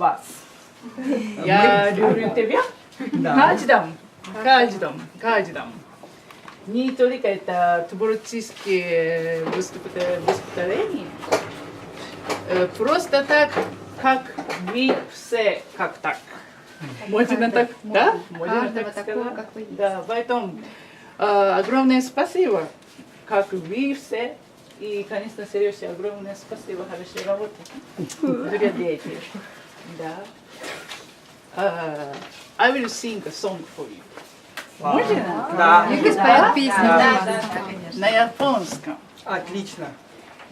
вас. Я люблю тебя. Каждый дом. Каждый дом. Каждый дом. Не только это творческие выступ- выступления, э, просто так, как вы все, как так. Можно так, да? Можно так сказать? Да, поэтому э, огромное спасибо, как вы все. И, конечно, Сереже, огромное спасибо, хорошей работы. Друзья, дети. Да. Uh, I will sing a song for you. Можно? Да. Юрий споет песню. Да. Да. На японском. Отлично.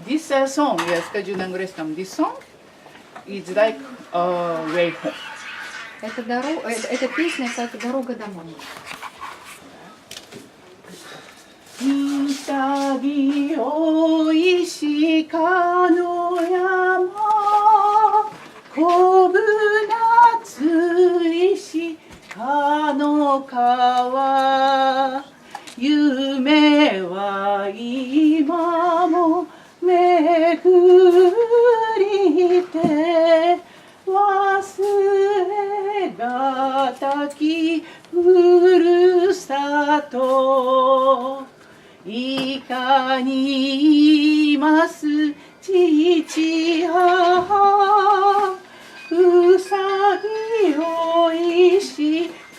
This uh, song, я скажу на английском. This song is like a way home. Это, доро- э, эта песня как дорога домой. 潔お石かの かの川夢は今も巡りて忘れがたきふるさといかにいます父母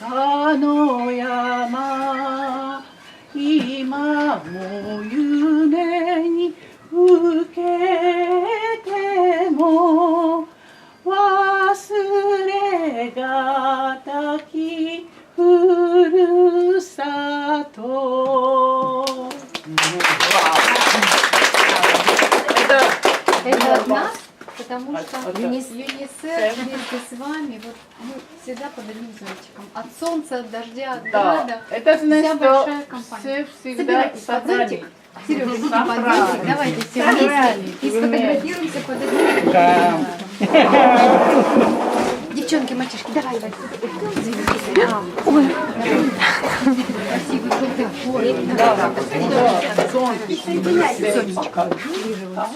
あの山今も夢に受けても忘れがたきふるさと、потому От- что от- ЮНИСЕФ вместе с вами, вот мы всегда под одним зонтиком. От солнца, от дождя, от Да, града. это значит, Вся большая компания. все всегда Собирайтесь под зонтик. Сережа, иди под зонтик. Давайте все вместе и сфотографируемся под одним Да. Девчонки, мальчишки, давай, давай. Ой. Спасибо, круто. Иди, иди, сюда, стой, Давайте,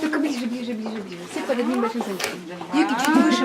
только ближе, ближе, ближе, ближе. Все под одним большим зонтиком. Юки чуть выше.